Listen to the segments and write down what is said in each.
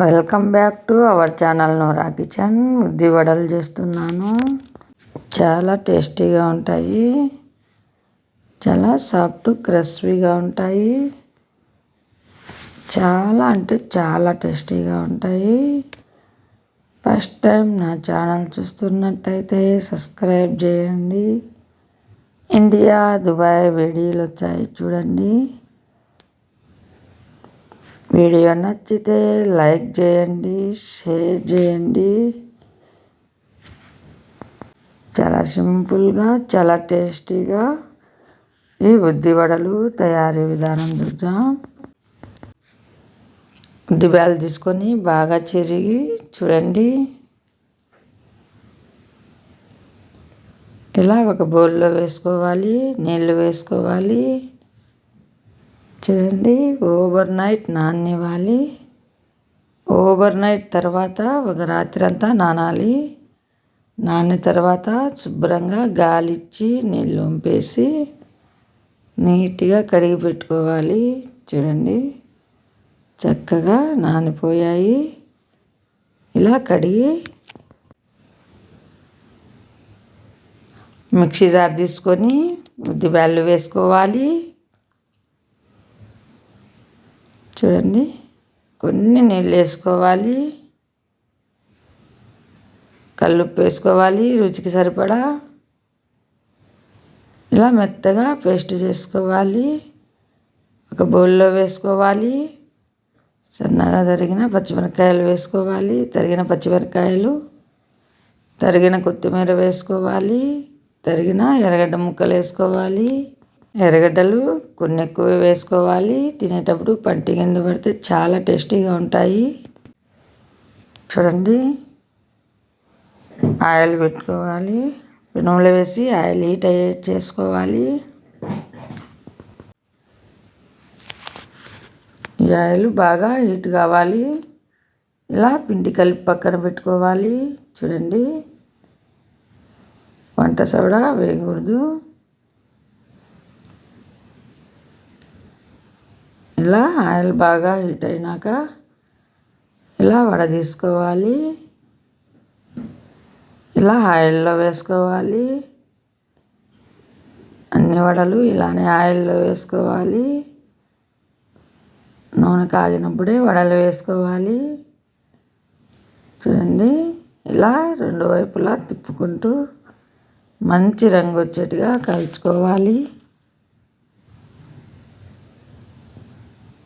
Welcome back to our channel Nora kitchen. ఉద్ది వడలు చేస్తున్నాను. చాలా టేస్టీగా ఉంటాయి. చాలా సాఫ్ట్ క్రస్పీగా ఉంటాయి. చాలా అంటే చాలా టేస్టీగా ఉంటాయి. ఫస్ట్ టైం నా ఛానల్ చూస్తున్నట్టయితే సబ్స్క్రైబ్ చేయండి. ఇండియా దుబాయ్ వీడియోలు వచ్చాయి చూడండి. వీడియో నచ్చితే లైక్ చేయండి షేర్ చేయండి. చాలా సింపుల్గా చాలా టేస్టీగా ఈ ఉద్ది వడలు తయారీ విధానం చూద్దాం. ఉద్దిబ్యాలు తీసుకొని బాగా చెరిగి చూడండి. ఇలా ఒక బౌల్లో వేసుకోవాలి నీళ్ళు వేసుకోవాలి. చూడండి. ఓవర్ నైట్ నాననివ్వాలి. ఓవర్ నైట్ తర్వాత ఒక రాత్రి అంతా నానాలి. నానిన తర్వాత శుభ్రంగా గాలిచ్చి నీళ్ళు వంపేసి నీట్గా కడిగి పెట్టుకోవాలి. చూడండి. చక్కగా నానిపోయాయి. ఇలా కడిగి మిక్సీ జార్ తీసుకొని ఉద్దిబ్యాళ్ళు వేసుకోవాలి. చూడండి. కొన్ని నీళ్ళు వేసుకోవాలి. కల్లుప్పు వేసుకోవాలి రుచికి సరిపడా. ఇలా మెత్తగా పేస్ట్ చేసుకోవాలి. ఒక బౌల్లో వేసుకోవాలి. సన్నగా తరిగిన పచ్చిమిరపకాయలు వేసుకోవాలి. తరిగిన పచ్చిమిరపకాయలు. తరిగిన కొత్తిమీర వేసుకోవాలి. తరిగిన ఎర్రగడ్డ ముక్కలు వేసుకోవాలి. ఎర్రగడ్డలు కొన్ని ఎక్కువ వేసుకోవాలి. తినేటప్పుడు పంటి కింద పడితే చాలా టేస్టీగా ఉంటాయి. చూడండి. ఆయిల్ పెట్టుకోవాలి. నూనె వేసి ఆయిల్ హీట్ అయ్యే చేసుకోవాలి. ఈ ఆయిల్ బాగా హీట్ కావాలి. ఇలా పిండి కలిపి పక్కన పెట్టుకోవాలి. చూడండి. వంట సోడా వేయకూడదు. ఇలా ఆయిల్ బాగా హీట్ అయినాక ఇలా వడ తీసుకోవాలి? ఇలా ఆయిల్లో వేసుకోవాలి? అన్ని వడలు ఇలానే ఆయిల్లో వేసుకోవాలి. నూనె కాగినప్పుడే వడలు వేసుకోవాలి. చూడండి ఇలా రెండు వైపులా తిప్పుకుంటూ మంచి రంగు వచ్చేట్టుగా కలుచుకోవాలి.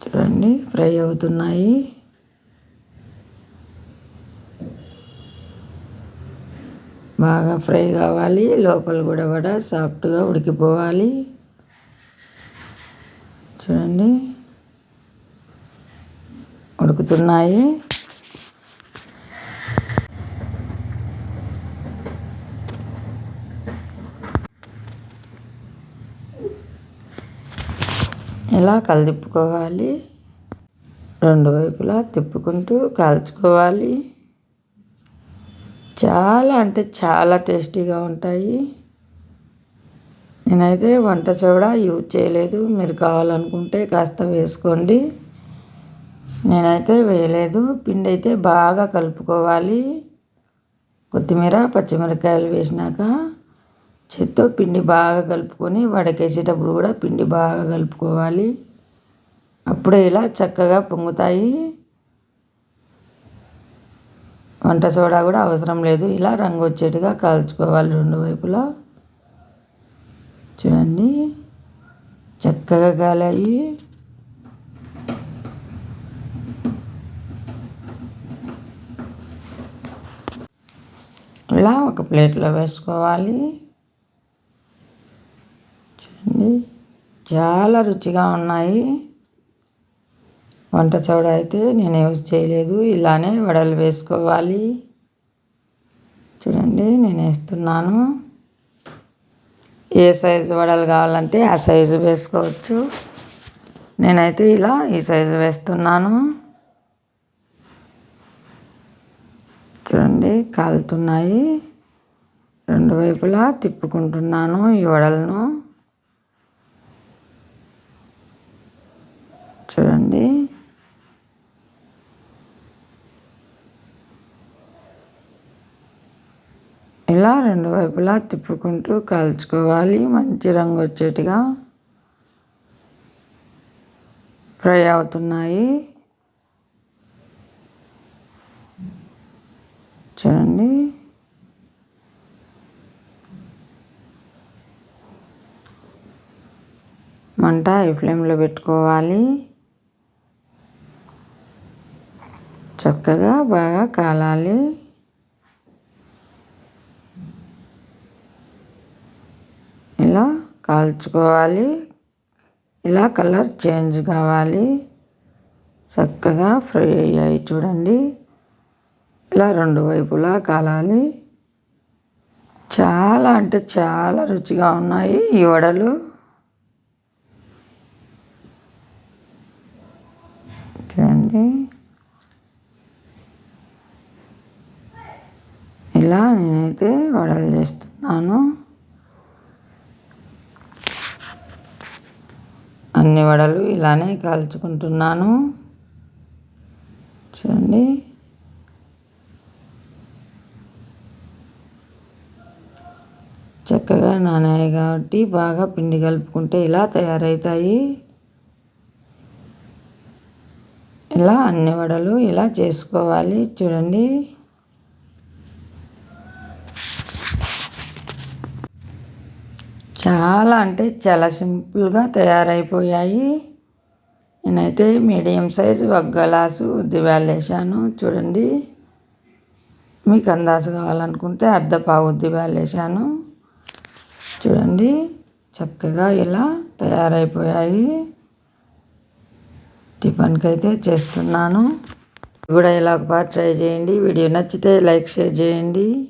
చూడండి ఫ్రై అవుతున్నాయి. బాగా ఫ్రై కావాలి. లోపల కూడా వడ సాఫ్ట్గా ఉడికిపోవాలి. చూడండి. ఉడుకుతున్నాయి. ఇలా కలిదిప్పుకోవాలి రెండు వైపులా తిప్పుకుంటూ కాల్చుకోవాలి. చాలా అంటే చాలా టేస్టీగా ఉంటాయి. నేనైతే వంట సోడా యూజ్ చేయలేదు. మీరు కావాలనుకుంటే కాస్త వేసుకోండి. నేనైతే వేయలేదు. పిండి అయితే బాగా కలుపుకోవాలి. కొత్తిమీర పచ్చిమిరపకాయలు వేసినాక చేత్తో పిండి బాగా కలుపుకొని వడకేసేటప్పుడు కూడా పిండి బాగా కలుపుకోవాలి. అప్పుడే ఇలా చక్కగా పొంగుతాయి. వంట సోడా కూడా అవసరం లేదు. ఇలా రంగు వచ్చేట్టుగా కాల్చుకోవాలి రెండు వైపులా. చూడండి. చక్కగా కాలాయి. ఇలా ఒక ప్లేట్లో వేసుకోవాలి. చాలా రుచిగా ఉన్నాయి. వంట చౌడ అయితే నేను యూజ్ చేయలేదు. ఇలానే వడలు వేసుకోవాలి. చూడండి నేను వేస్తున్నాను. ఏ సైజు వడలు కావాలంటే ఆ సైజు వేసుకోవచ్చు. నేనైతే ఇలా ఈ సైజు వేస్తున్నాను. చూడండి కాలుతున్నాయి. రెండు వైపులా తిప్పుకుంటున్నాను ఈ వడలను. చూడండి. ఇలా రెండు వైపులా తిప్పుకుంటూ కాల్చుకోవాలి. మంచి రంగు వచ్చేట్టుగా ఫ్రై అవుతున్నాయి. చూడండి. మంట ఈ ఫ్లేమ్లో పెట్టుకోవాలి. చక్కగా బాగా కాలాలి. ఇలా కాల్చుకోవాలి. ఇలా కలర్ చేంజ్ కావాలి. చక్కగా ఫ్రై అయ్యాయి చూడండి. ఇలా రెండు వైపులా కాలాలి. చాలా అంటే చాలా రుచిగా ఉన్నాయి ఈ వడలు. చూడండి. ఇలా నేనైతే వడలు చేస్తున్నాను. అన్ని వడలు ఇలానే కాల్చుకుంటున్నాను. చూడండి. చక్కగా నానాయి కాబట్టి బాగా పిండి కలుపుకుంటే ఇలా తయారవుతాయి ఇలా అన్ని వడలు ఇలా చేసుకోవాలి. చూడండి. చాలా అంటే చాలా సింపుల్గా తయారైపోయాయి. నేనైతే మీడియం సైజు ఒక గ్లాసు ఉద్దిబ్యాలు వేసాను చూడండి. మీకు అందాజు కావాలనుకుంటే అర్ధ పావు ఉద్దిబ్యాలు వేసాను చూడండి. చక్కగా ఇలా తయారైపోయాయి. టిఫిన్కి అయితే చేస్తున్నాను కూడా ఇలా ఒక పాటు ట్రై చేయండి. వీడియో నచ్చితే లైక్ షేర్ చేయండి.